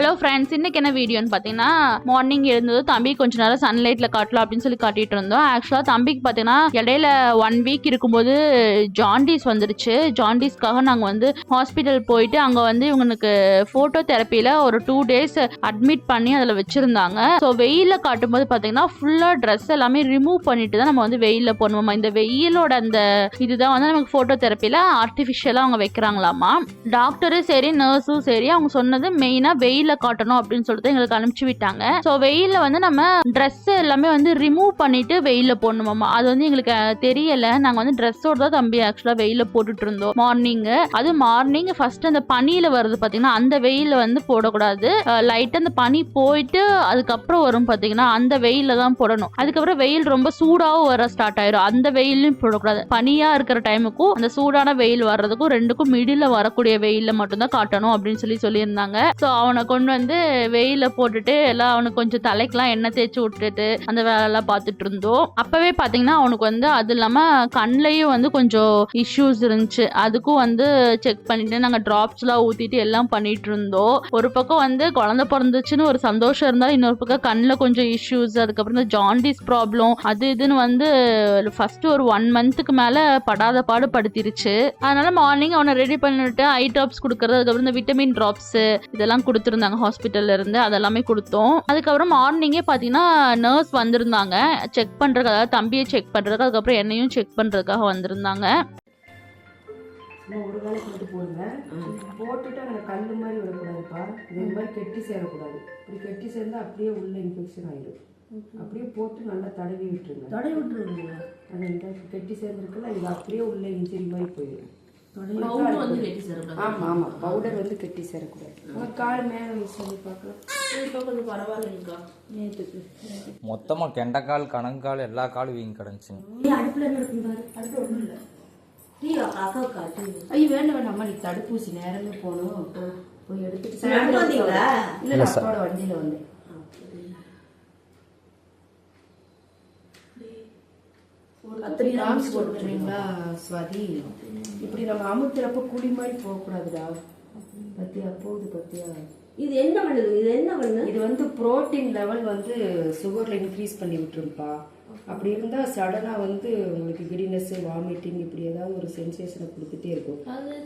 Hello friends இன்னைக்கு என்ன வீடியோன்னு பார்த்தீங்கன்னா மார்னிங் எழுந்ததும் தம்பி கொஞ்ச நேரம் சன்லைட்ல காட்டலாம் அப்படின்னு சொல்லி காட்டிட்டு இருந்தோம். ஆக்சுவலாக தம்பிக்கு பார்த்தீங்கன்னா இடையில ஒன் வீக் இருக்கும்போது ஜாண்டிஸ் வந்துருச்சு. ஜாண்டிஸ்க்காக நாங்கள் வந்து ஹாஸ்பிட்டல் போயிட்டு அங்கே வந்து இவங்களுக்கு ஃபோட்டோ தெரப்பியில் ஒரு டூ டேஸ் அட்மிட் பண்ணி அதில் வச்சுருந்தாங்க. ஸோ வெயிலில் காட்டும்போது பார்த்தீங்கன்னா ஃபுல்லாக ட்ரெஸ் எல்லாமே ரிமூவ் பண்ணிட்டு தான் நம்ம வந்து வெயிலில் போடணுமா இந்த வெயிலோட அந்த இதுதான் வந்து நமக்கு ஃபோட்டோ தெரப்பியில் ஆர்டிஃபிஷியலாக அவங்க வைக்கிறாங்களாமா. டாக்டரும் சரி நர்ஸும் சரி அவங்க சொன்னது மெயினாக வெயிலில் காட்டணும் அப்படின்னு சொல்லிட்டு எங்களுக்கு அனுப்பிச்சு விட்டாங்க. ஸோ வெயிலில் வந்து நம்ம ட்ரெஸ் எல்லாமே வந்து ரிமூவ் பண்ணிட்டு வெயிலில் போடணுமாமா அது வந்து எங்களுக்கு தெரியல. நாங்கள் வந்து ட்ரெஸ்ஸோட தான் தம்பி ஆக்சுவலாக வெயிலில் போட்டுட்டு இருந்தோம். மார்னிங்கு அது மார்னிங் ஃபர்ஸ்ட் அந்த பனியில் வருது பார்த்தீங்கன்னா அந்த வெயிலில் வந்து போடக்கூடாது. லைட்டாக அந்த பனி போயிட்டு அதுக்கப்புறம் வரும் பார்த்தீங்கன்னா அந்த வெயிலில் தான் போடணும். அதுக்கப்புறம் வெயில் ரொம்ப சூடாகவும் வர ஸ்டார்ட் ஆயிரும். அந்த வெயிலையும் போடக்கூடாது. பனியாக இருக்கிற டைமுக்கும் அந்த சூடான வெயில் வர்றதுக்கும் ரெண்டுக்கும் மிடில் வரக்கூடிய வெயிலில் மட்டும்தான் காட்டணும் அப்படின்னு சொல்லி சொல்லியிருந்தாங்க. ஸோ அவனை கொண்டு வந்து வெயிலில் போட்டுட்டு எல்லாம் அவனுக்கு கொஞ்சம் தலைக்கெல்லாம் எண்ணெய் தேய்ச்சி விட்டுட்டு அந்த வேலையெல்லாம் பார்த்துட்டு இருந்தோம். அப்போவே பார்த்தீங்கன்னா அவனுக்கு வந்து அது இல்லாமல் கண்ணிலையும் வந்து கொஞ்சம் இஷ்யூஸ் இருந்துச்சு. அதுக்கும் வந்து செக் பண்ணிட்டு நாங்கள் ட்ராப்ஸ்லாம் ஊற்றிட்டு எல்லாம் பண்ணிட்டு இருந்தோம். ஒரு பக்கம் வந்து குழந்தை பிறந்துச்சுன்னு ஒரு சந்தோஷம் இருந்தால் இன்னொரு பக்கம் கண்ணில் கொஞ்சம் இஷ்யூஸ் அதுக்கப்புறம் இந்த ஜாண்டிஸ் ப்ராப்ளம் அது இதுன்னு வந்து ஃபர்ஸ்ட் ஒரு ஒன் மந்த்துக்கு மேலே படாத பாடு படுத்திருச்சு. அதனால மார்னிங் அவனை ரெடி பண்ணிட்டு ஐ ட்ராப்ஸ் கொடுக்கறது அதுக்கப்புறம் இந்த விட்டமின் ட்ராப்ஸ் இதெல்லாம் கொடுத்துருந்தாங்க. ஹாஸ்பிட்டல்ல இருந்து அதெல்லாமே கொடுத்தோம். அதுக்கப்புறம் மார்னிங்கே பார்த்தீங்கன்னா நர்ஸ் வந்திருந்தாங்க. செக் பண்ணுறதுக்கு அதாவது தம்பியை செக் பண்ணுறதுக்கு அதுக்கப்புறம் என்னையும் செக் பண்ணுறதுக்காக வந்திருந்தாங்க. ஒரு வேலை கொண்டு போடுங்க. போட்டுட்டு அந்த கல் மாதிரி விடக்கூடாதுப்பா. இது மாதிரி கெட்டி சேரக்கூடாது. இப்படி கெட்டி சேர்ந்தா அப்படியே உள்ள இன்ஃபெக்ஷன் ஆயிடும் அப்படியே போட்டு நல்லா தடவி விட்டுருங்க. தடை விட்டுருவீங்க அந்த இந்த கெட்டி சேர்ந்துருக்குல்ல இது அப்படியே உள்ள இன்ஜிரி மாதிரி போயிடும் பவுடர் வந்து கெட்டி சேரக்கூடாது. ஆமாம் ஆமாம் பவுடர் வந்து கெட்டி சேரக்கூடாது. கால் மேலே வச்சு சொல்லி பார்க்கலாம். இப்போ கொஞ்சம் பரவாயில்லைங்கக்கா நேற்றுக்கு மொத்தமாக கெண்டைக்கால் கணங்கால் எல்லா காலும் வீங்கி கிடந்துச்சுங்க நீ அடுப்பில் என்ன இருக்குங்க பாரு. அடுப்பு ஒன்றும் இல்லை. டீ அக்காக்கா டீ. ஐயோ வேண்டாம் வேண்டாம் அம்மா நீ தடுப்பூசி நேரமே போகணும். போய் எடுத்துட்டு இல்லை அப்பாவோட வண்டியில் வந்தேன். அத்தனை காமிச்சு கொடுத்துறீங்களா ஸ்வாதி இப்படி நம்ம அமுத்துறப்ப குழி மாதிரி போகக்கூடாதுடா. பத்தியா? போகுது பத்தியா? இது என்ன பண்ணுது இது என்ன பண்ணு இது வந்து புரோட்டீன் லெவல் வந்து சுகர்ல இன்க்ரீஸ் பண்ணி விட்டுருப்பா அப்படி இருந்தா சடனா வந்து உங்களுக்கு கிடினஸ் வாமிட்டிங் இப்படி ஏதாவது ஒரு சென்சேஷனை கொடுத்துட்டே இருக்கும்.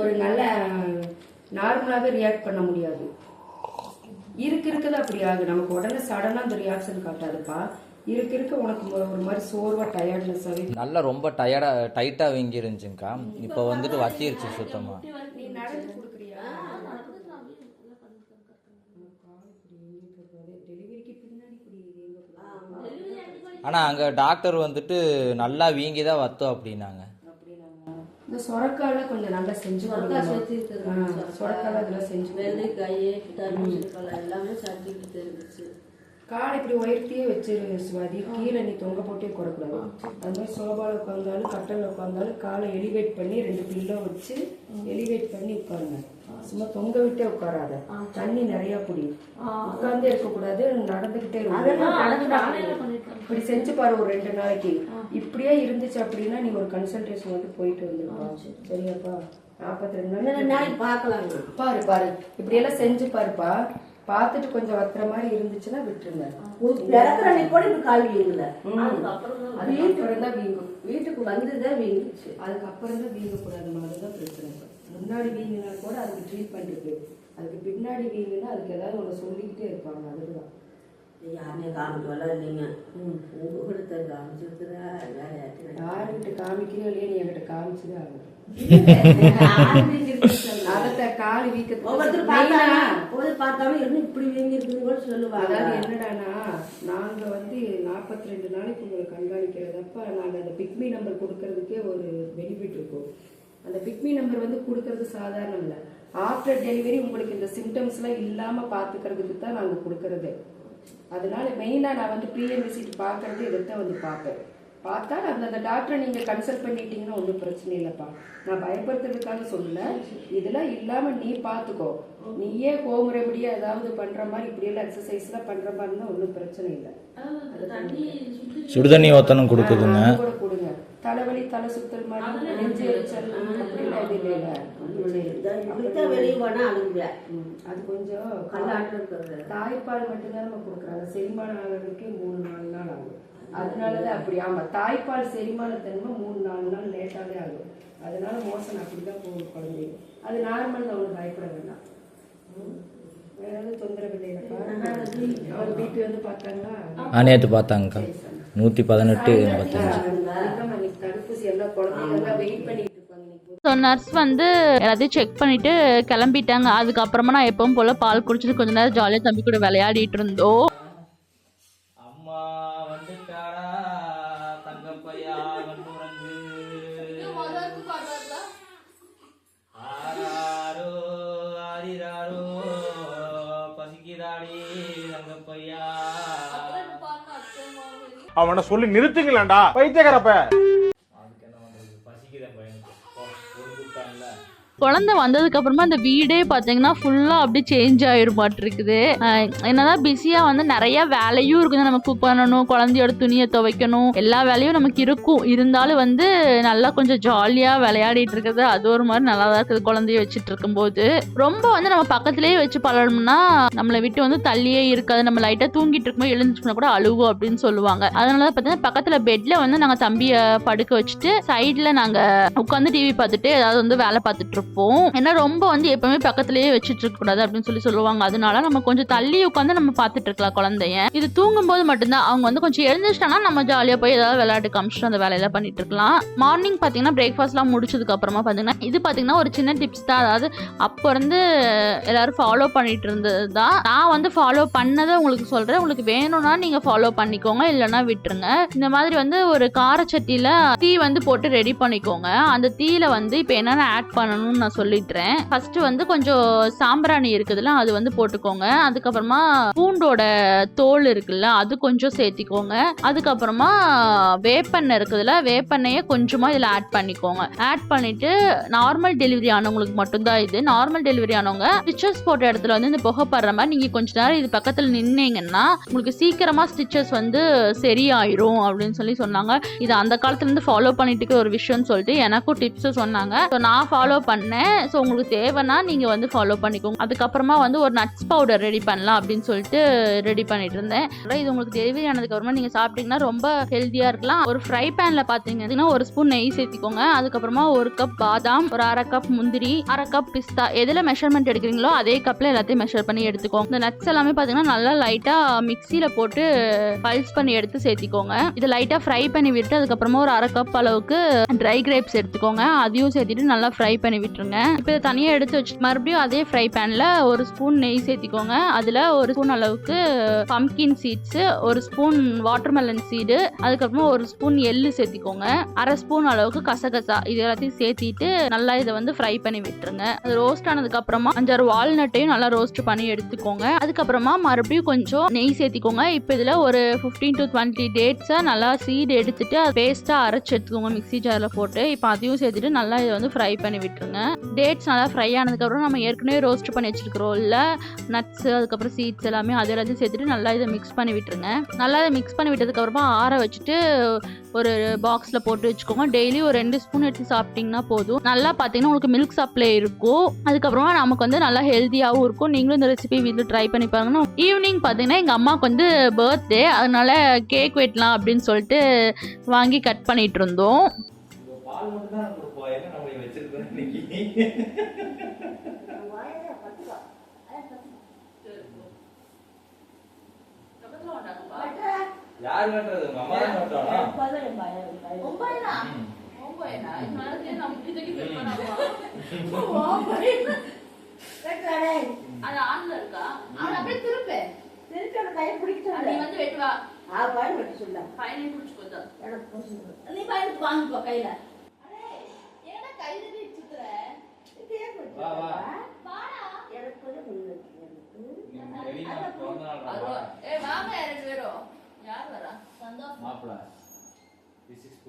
ஒரு நல்ல நார்மலாவே ரியாக்ட் பண்ண முடியாது. இருக்க இருக்கதான் அப்படி ஆகுது. நமக்கு உடனே சடனா அந்த ரியாக்ஷன் காட்டாதுப்பா. இருக்க இருக்க. உனக்கு ஒரு- மாதிரி சோர்வா டயர்ட்னஸ் ஆகி நல்லா ரொம்ப டயர்டாக டைட்டாக வீங்கி இருந்துச்சுங்கக்கா இப்போ வந்துட்டு வத்திருச்சு சுத்தமாக நீ நடந்து கொடுக்குறியா? ஆனால் அங்கே டாக்டர் வந்துட்டு நல்லா வீங்கி தான் வத்தோம் அப்படின்னாங்க. இந்த சொரக்கால கொஞ்சம் நல்லா செஞ்சு சொரக்கால இதெல்லாம் செஞ்சு. வெள்ளைக்காய் எல்லாமே சாப்பிட்டுக்கிட்டு இருந்துச்சு காலை இப்படி உயர்த்தியே வச்சிரு சுவாதி கீழே நீ தொங்க போட்டே குறக்கூடாது அது மாதிரி சோபால உட்காந்தாலும் கட்டல்ல உட்காந்தாலும் காலை எலிவேட் பண்ணி ரெண்டு பில்லோ வச்சு எலிவேட் பண்ணி உட்காருங்க. சும்மா தொங்க விட்டே உட்காராத. தண்ணி நிறைய குடி. உட்கார்ந்தே இருக்கக்கூடாது நடந்துகிட்டே இப்படி செஞ்சு பாரு ஒரு ரெண்டு நாளைக்கு. இப்படியே இருந்துச்சு அப்படின்னா நீ ஒரு கன்சல்டேஷன் வந்து போயிட்டு வந்துருப்பா. சரியாப்பா? நாற்பத்தி ரெண்டு நாளைக்கு பாரு பாரு. இப்படி எல்லாம் செஞ்சு பாருப்பா. பார்த்துட்டு கொஞ்சம் வத்துற மாதிரி இருந்துச்சுன்னா விட்டுருங்க. பிறக்கிற அன்னைக்கு கூட இப்படி கால் வீங்கல. அதுக்கப்புறம் தான் தான் வீங்கும். வீட்டுக்கு வந்துதான் வீங்கிச்சு அதுக்கப்புறம் தான் வீங்கக்கூடாதுமா அதுதான் பிரச்சனை. முன்னாடி வீங்கினா கூட அதுக்கு ட்ரீட்மெண்ட் இருக்கு. அதுக்கு பின்னாடி வீங்கினா அதுக்கு ஏதாவது ஒன்று சொல்லிக்கிட்டே இருப்பாங்க அதுதான் யாருமே வரல இல்லைங்க. உங்க கொடுத்த காமிச்சிருக்கிறா வேலையாட்டு யாருக்கிட்ட காமிக்கிறீங்களோ இல்லையோ நீ என்கிட்ட காமிச்சுதான் ஆகணும். அதத்த கால் ஒவ்வொருத்தர் வீக்கத்துக்கு பார்த்தாலும் என்ன இப்படி வீங்கி இருக்குன்னு கூட சொல்லுவாங்க. அதாவது என்னடானா நாங்க வந்து நாற்பத்தி ரெண்டு நாளைக்கு உங்களை கண்காணிக்கிறதப்ப நாங்க அந்த பிக்மி நம்பர் கொடுக்கறதுக்கே ஒரு பெனிஃபிட் இருக்கும். அந்த பிக்மி நம்பர் வந்து கொடுக்கறது சாதாரணம் இல்லை. ஆஃப்டர் டெலிவரி உங்களுக்கு இந்த சிம்டம்ஸ்லாம் இல்லாம பாத்துக்கிறதுக்கு தான் நாங்க கொடுக்கறது. அதனால மெயினா நான் வந்து பிஎம் விசிட் பார்க்கறது இதைத்தான் வந்து பார்ப்பேன் பார்த்தா அந்த அந்த டாக்டரை நீங்க கன்சல்ட் பண்ணிட்டீங்கன்னா ஒன்றும் பிரச்சனை இல்லைப்பா. நான் பயப்படுத்துறதுக்காக சொல்லல. இதெல்லாம் இல்லாம நீ பார்த்துக்கோ. நீயே ஹோம் ஏதாவது பண்ற மாதிரி இப்படி எல்லாம் எக்ஸசைஸ்லாம் பண்ற மாதிரி இருந்தா ஒன்றும் பிரச்சனை இல்லை. சுடுதண்ணி ஒத்தனம் கொடுக்குதுங்க. கூட கொடுங்க. தலைவலி தலை சுத்தல் மாதிரி நெஞ்சு எரிச்சல் அப்படிலாம் எதுவும் இல்லைல்ல. அது கொஞ்சம் தாய்ப்பால் மட்டும்தான் நம்ம கொடுக்குறாங்க செரிமானம் ஆகிறதுக்கே மூணு நாலு நாள் ஆகும். அதனாலதான் அப்படி. ஆமா தாய்ப்பால் செரிமானத்தன்மை மூணு நாலு நாள் லேட்டாவே ஆகும். அதனால மோசன் அப்படிதான் போகும் குழந்தைங்க அது நார்மல் தான் ஒன்றும் பயப்பட வேண்டாம். வேற எதுவும் தொந்தரவு இல்லையாப்பா அவர் பிபி வந்து பார்த்தாங்களா? நேற்று பார்த்தாங்கக்கா. நூற்றி பதினெட்டு தடுப்பூசி எல்லாம் குழந்தைங்க வெயிட் இன்னைக்கு. ஸோ நர்ஸ் வந்து எல்லாத்தையும் செக் பண்ணிட்டு கிளம்பிட்டாங்க. அதுக்கப்புறமா நான் எப்பவும் போல பால் குடிச்சிட்டு கொஞ்ச நேரம் ஜாலியாக தம்பி கூட விளையாடிட்டு இருந்தோம். அவனை சொல்லி நிறுத்துங்களேன்டா. பைத்தியக்காரப்ப. குழந்தை வந்ததுக்கு அப்புறமா அந்த வீடே பார்த்தீங்கன்னா ஃபுல்லாக அப்படி சேஞ்ச் ஆயிருமாட்டிருக்குது என்னதான் பிஸியாக வந்து நிறைய வேலையும் இருக்குது. நம்ம குக் பண்ணணும் குழந்தையோட துணியை துவைக்கணும் எல்லா வேலையும் நமக்கு இருக்கும். இருந்தாலும் வந்து நல்லா கொஞ்சம் ஜாலியாக விளையாடிட்டு இருக்கிறது அது ஒரு மாதிரி நல்லா தான் இருக்குது குழந்தைய வச்சுட்டு இருக்கும்போது. ரொம்ப வந்து நம்ம பக்கத்துலேயே வச்சு பழகணும்னா நம்மளை விட்டு வந்து தள்ளியே இருக்காது. நம்ம லைட்டாக தூங்கிட்டு இருக்கும்போது எழுந்துச்சுனா கூட அழுகும் அப்படின்னு சொல்லுவாங்க. அதனால தான் பார்த்தீங்கன்னா பக்கத்தில் பெட்டில் வந்து நாங்கள் தம்பியை படுக்க வச்சுட்டு சைடில் நாங்கள் உட்காந்து டிவி பார்த்துட்டு ஏதாவது வந்து வேலை பார்த்துட்டு வைப்போம் ஏன்னா ரொம்ப வந்து எப்பவுமே பக்கத்துலயே வச்சுட்டு இருக்க கூடாது அப்படின்னு சொல்லி சொல்லுவாங்க. அதனால நம்ம கொஞ்சம் தள்ளி உட்காந்து நம்ம பார்த்துட்டு இருக்கலாம் குழந்தைய. இது தூங்கும்போது மட்டும்தான். அவங்க வந்து கொஞ்சம் எழுந்துச்சிட்டாங்கன்னா நம்ம ஜாலியாக போய் ஏதாவது விளையாட்டு காமிச்சிட்டு அந்த வேலையெல்லாம் பண்ணிட்டு இருக்கலாம். மார்னிங் பார்த்தீங்கன்னா பிரேக்ஃபாஸ்ட்லாம் முடிச்சதுக்கு அப்புறமா பாத்தீங்கன்னா இது பார்த்தீங்கன்னா ஒரு சின்ன டிப்ஸ் தான். அதாவது அப்போ இருந்து எல்லாரும் ஃபாலோ பண்ணிட்டு இருந்தது தான். நான் வந்து ஃபாலோ பண்ணதை உங்களுக்கு சொல்றேன். உங்களுக்கு வேணும்னா நீங்க ஃபாலோ பண்ணிக்கோங்க. இல்லைன்னா விட்டுருங்க. இந்த மாதிரி வந்து ஒரு காரச்சட்டியில தீ வந்து போட்டு ரெடி பண்ணிக்கோங்க. அந்த தீயில வந்து இப்போ என்னென்ன ஆட் பண்ணணும் பண்ணணும்னு நான் சொல்லிடுறேன் ஃபர்ஸ்ட் வந்து கொஞ்சம் சாம்பிராணி இருக்குதுல்ல அது வந்து போட்டுக்கோங்க. அதுக்கப்புறமா பூண்டோட தோல் இருக்குல்ல அது கொஞ்சம் சேர்த்திக்கோங்க. அதுக்கப்புறமா வேப்பெண்ணெய் இருக்குதுல்ல வேப்பெண்ணெயை கொஞ்சமாக இதில் ஆட் பண்ணிக்கோங்க. ஆட் பண்ணிட்டு நார்மல் டெலிவரி ஆனவங்களுக்கு மட்டும்தான் இது. நார்மல் டெலிவரி ஆனவங்க ஸ்டிச்சஸ் போட்ட இடத்துல வந்து இந்த புகை படுற மாதிரி நீங்கள் கொஞ்ச நேரம் இது பக்கத்தில் நின்னீங்கன்னா உங்களுக்கு சீக்கிரமாக ஸ்டிச்சஸ் வந்து சரியாயிரும் அப்படின்னு சொல்லி சொன்னாங்க. இது அந்த காலத்துலேருந்து ஃபாலோ பண்ணிட்டு இருக்க ஒரு விஷயம்னு சொல்லிட்டு எனக்கும் டிப்ஸ் சொன்னாங்க. ஸோ நான் ஃபாலோ பண்ணேன் ஸோ உங்களுக்கு தேவைன்னா நீங்கள் வந்து ஃபாலோ பண்ணிக்கோங்க. அதுக்கப்புறமா வந்து ஒரு நட்ஸ் பவுடர் ரெடி பண்ணலாம் அப்படின்னு சொல்லிட்டு ரெடி பண்ணிட்டு இருந்தேன். இது உங்களுக்கு டெலிவரி ஆனதுக்கு அப்புறமா சாப்பிட்டீங்கன்னா ரொம்ப ஹெல்த்தியாக இருக்கலாம். ஒரு ஃப்ரை பேன்ல பார்த்தீங்கன்னா ஒரு ஸ்பூன் நெய் சேர்த்திக்கோங்க. அதுக்கப்புறமா ஒரு கப் பாதாம் ஒரு அரை கப் முந்திரி அரை கப் பிஸ்தா. எதில் மெஷர்மெண்ட் எடுக்கிறீங்களோ அதே கப்பில் எல்லாத்தையும் மெஷர் பண்ணி எடுத்துக்கோங்க. இந்த நட்ஸ் எல்லாமே பார்த்தீங்கன்னா நல்லா லைட்டாக மிக்சியில் போட்டு பல்ஸ் பண்ணி எடுத்து சேர்த்திக்கோங்க. இதை லைட்டாக ஃப்ரை பண்ணி விட்டு அதுக்கப்புறமா ஒரு அரை கப் அளவுக்கு ட்ரை கிரேப்ஸ் எடுத்துக்கோங்க. அதையும் சேர்த்துட்டு நல்லா ஃப்ரை பண்ணி விட்டு விட்டுருங்க இப்போ இதை தனியாக எடுத்து வச்சு மறுபடியும் அதே ஃப்ரை பேனில் ஒரு ஸ்பூன் நெய் சேர்த்திக்கோங்க. அதில் ஒரு ஸ்பூன் அளவுக்கு பம்கின் சீட்ஸு ஒரு ஸ்பூன் வாட்டர்மெலன் சீடு அதுக்கப்புறமா ஒரு ஸ்பூன் எள்ளு சேர்த்திக்கோங்க. அரை ஸ்பூன் அளவுக்கு கசகசா இது எல்லாத்தையும் சேர்த்திட்டு நல்லா இதை வந்து ஃப்ரை பண்ணி விட்டுருங்க. அது ரோஸ்ட் ஆனதுக்கு அப்புறமா அஞ்சாறு வால்நட்டையும் நல்லா ரோஸ்ட் பண்ணி எடுத்துக்கோங்க. அதுக்கப்புறமா மறுபடியும் கொஞ்சம் நெய் சேர்த்திக்கோங்க. இப்போ இதில் ஒரு 15 டு டுவெண்ட்டி டேட்ஸை நல்லா சீடு எடுத்துட்டு அதை பேஸ்ட்டாக அரைச்சி எடுத்துக்கோங்க மிக்ஸி ஜாரில் போட்டு. இப்போ அதையும் சேர்த்துட்டு நல்லா இதை வந்து ஃப்ரை பண்ணி விட்டுருங்க. டேட்ஸ் நல்லா ஃப்ரை ஆனதுக்கப்புறம் நம்ம ஏற்கனவே ரோஸ்ட் பண்ணி வச்சிருக்கிறோம்ல நட்ஸ் அதுக்கப்புறம் சீட்ஸ் எல்லாமே அது எல்லாத்தையும் சேர்த்துட்டு நல்லா இதை மிக்ஸ் பண்ணி விட்டுருங்க. நல்லா இதை மிக்ஸ் பண்ணி விட்டதுக்கப்புறமா ஆற வச்சுட்டு ஒரு பாக்ஸில் போட்டு வச்சுக்கோங்க. டெய்லி ஒரு ரெண்டு ஸ்பூன் எடுத்து சாப்பிட்டிங்கன்னா போதும். நல்லா பார்த்தீங்கன்னா உங்களுக்கு மில்க் சப்ளை இருக்கும். அதுக்கப்புறமா நமக்கு வந்து நல்லா ஹெல்த்தியாகவும் இருக்கும். நீங்களும் இந்த ரெசிபி வீட்டில் ட்ரை பண்ணி பாருங்கன்னா ஈவினிங் பார்த்தீங்கன்னா எங்கள் அம்மாவுக்கு வந்து பர்த்டே அதனால கேக் வெட்டலாம் அப்படின்னு சொல்லிட்டு வாங்கி கட் பண்ணிட்டு இருந்தோம். என்ன நம்மளை வச்சிருக்கோம் இன்னைக்கு. யார் நட்டுறது உங்க அம்மா தான் நட்டானா ம். அது ஆன்ல இருக்கா? அவன் அப்படியே திருப்பு. கை பிடிக்கிட்டு நீ வந்து வெட்டுவா? ஆ பாய் வெட்டி சொல்ல. பையனை பிடிச்சி போதா எனக்கு புரிஞ்சுது. நீ பயனுக்கு வாங்கிக்கோ கையில. வா, வா. எனக்கு கொஞ்சம் வாங்க ரெண்டு பேரும். யார் வரா? சந்தோஷம். மாப்பிள. பிசிக்ஸ்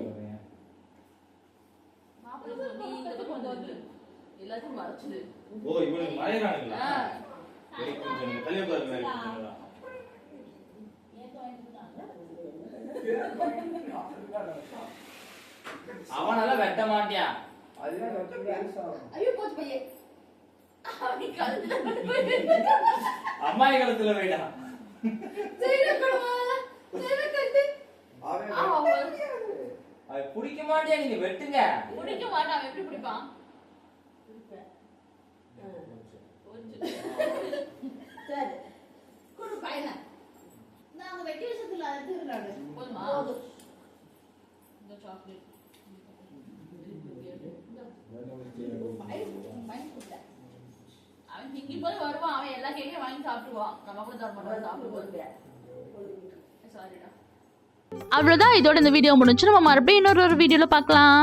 வரேன் நீ இந்த பக்கம் வந்து எல்லாத்தையும் மறைச்சிடு. ஓ இவனுக்கு மறையறானுங்களா? கொஞ்சம் உட்காருங்க மாதிரி கொஞ்சம் அவனெல்லாம் வெட்ட மாட்டியா ஐயோ போச்சு பையே அவனி கழுத்துல அம்மாய் காலத்துல வைடா செய்யற கொடுமால செய்யற கட்டு அது பிடிக்க மாட்டியா நீங்க? வெட்டுங்க. பிடிக்க மாட்டான். அவன் எப்படி பிடிப்பான்? சரி. கொடு பையனை. நாங்க வெட்டி வச்சதுல அது போதுமா? இந்த சாக்லேட் அவன் திங்கி போய் வருவான். அவன் எல்லா கேக்கையும் வாங்கி சாப்பிடுவான் நம்ம கூட தர மாட்டோம் சாப்பிடுவோம் சாரிடா அவ்வளோதான் இதோட இந்த வீடியோ முடிஞ்சு நம்ம மறுபடியும் இன்னொரு ஒரு வீடியோவில் பார்க்கலாம்.